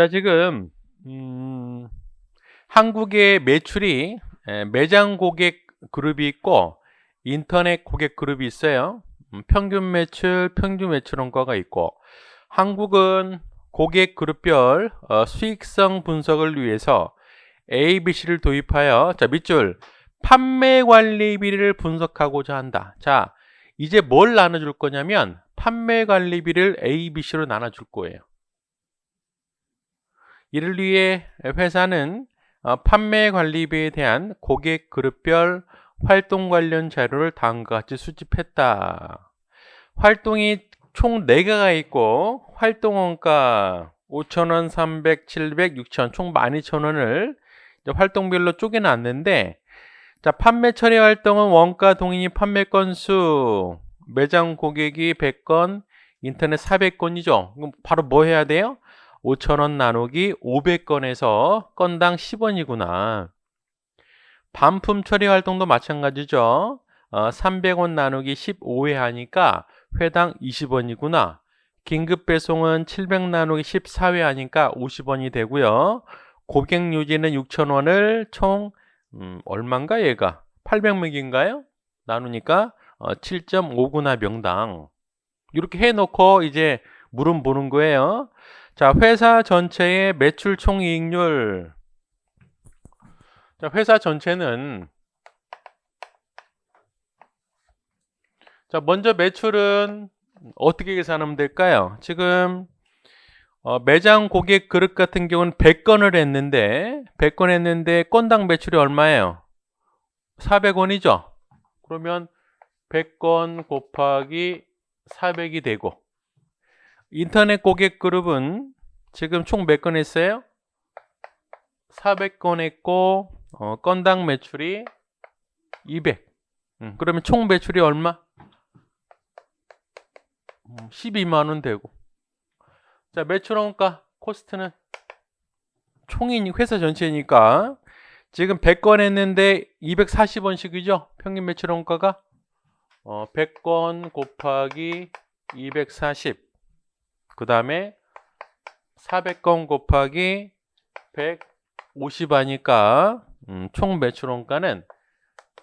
자, 지금 음, 한국의 매출이 에, 매장 고객 그룹이 있고 인터넷 고객 그룹이 있어요. 음, 평균 매출, 평균 매출 원가가 있고 한국은 고객 그룹별 어, 수익성 분석을 위해서 ABC를 도입하여 자 밑줄 판매 관리비를 분석하고자 한다. 자 이제 뭘 나눠줄 거냐면 판매 관리비를 ABC로 나눠줄 거예요. 이를 위해 회사는 어, 판매 관리비에 대한 고객 그룹별 활동 관련 자료를 다음과 같이 수집했다. 활동이 총 4개가 있고 활동 원가 5,000원, 300, 700, 6,000, 총 12,000원을 활동별로 쪼개놨는데 자, 판매 처리 활동은 원가 동인이 판매 건수 매장 고객이 100건, 인터넷 400건이죠. 그럼 바로 뭐 해야 돼요? 5,000원 나누기 500건에서 건당 10원이구나. 반품 처리 활동도 마찬가지죠. 어, 300원 나누기 15회 하니까 회당 20원이구나. 긴급 배송은 700 나누기 14회 하니까 50원이 되고요. 고객 유지는 6,000원을 총 음, 얼마인가 얘가? 800명인가요? 나누니까 어, 7.5구나 명당. 이렇게 해놓고 이제 물음 보는 거예요. 자, 회사 전체의 매출 총이익률. 자, 회사 전체는 자, 먼저 매출은 어떻게 계산하면 될까요? 지금 어, 매장 고객 그릇 같은 경우는 100건을 했는데 100건 했는데 건당 매출이 얼마예요? 400원이죠. 그러면 100건 곱하기 400이 되고 인터넷 고객 그룹은 지금 총 몇 건 했어요? 400건 했고 어, 건당 매출이 200. 음, 그러면 총 매출이 얼마? 12만 원 되고. 자, 매출 원가 코스트는 총이 회사 전체니까 지금 100건 했는데 240원씩이죠. 평균 매출 원가가 어, 100건 곱하기 240. 그 다음에 400건 곱하기 150 하니까 음, 총 매출 원가는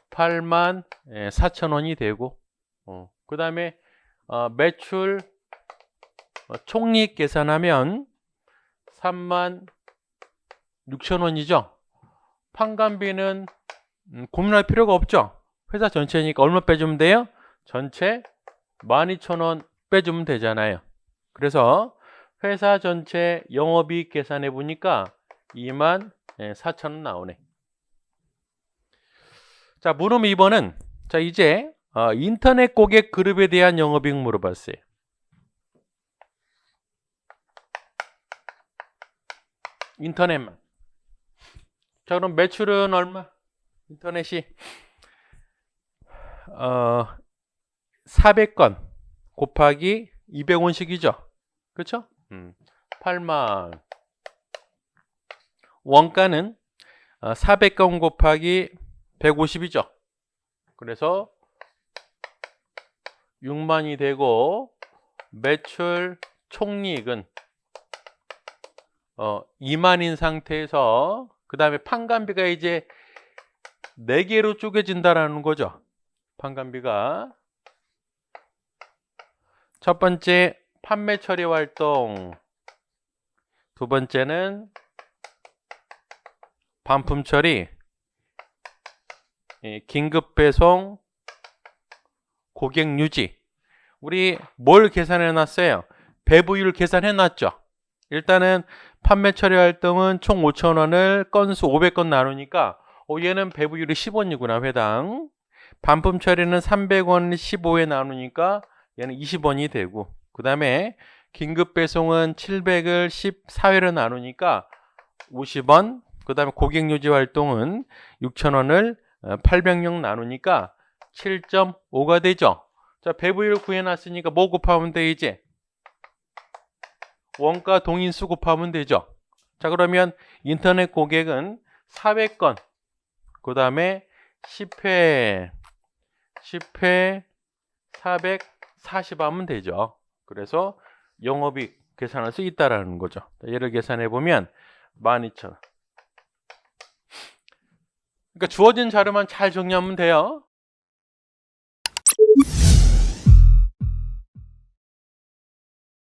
8만 4천 원이 되고 어, 그 다음에 어, 매출 어, 총리익 계산하면 3만 6천 원이죠. 판관비는 음, 고민할 필요가 없죠. 회사 전체니까 얼마 빼주면 돼요? 전체 12,000원 빼주면 되잖아요. 그래서 회사 전체 영업이익 계산해 보니까 2만 4천 원 나오네. 자, 물음 2번은 자, 이제 어, 인터넷 고객 그룹에 대한 영업이익 물어봤어요. 인터넷만. 자, 그럼 매출은 얼마? 인터넷이 어 400건 곱하기 200원씩이죠. 그렇죠? 음, 8만 원가는 400건 어, 곱하기 150이죠. 그래서 6만이 되고 매출 총이익은 어, 2만인 상태에서 그 다음에 판관비가 이제 4개로 쪼개진다라는 거죠. 판관비가 첫 번째 판매 처리 활동. 두 번째는 반품 처리. 긴급 배송 고객 유지. 우리 뭘 계산해 놨어요? 배부율 계산해 놨죠. 일단은 판매 처리 활동은 총 5,000원을 건수 500건 나누니까 어, 얘는 배부율이 10원이구나 회당. 반품 처리는 300원 15회 나누니까 얘는 20원이 되고 그 다음에 긴급 배송은 700을 14회로 나누니까 50원 그 다음에 고객 유지 활동은 6,000원을 800명 나누니까 7.5가 되죠. 자 배부율 구해놨으니까 뭐 곱하면 돼 이제? 원가 동인수 곱하면 되죠. 자 그러면 인터넷 고객은 400건 그 다음에 10회 10회 440 하면 되죠. 그래서 영업이익 계산할 수 있다라는 거죠. 얘를 계산해 보면 12,000원. 그러니까 주어진 자료만 잘 정리하면 돼요.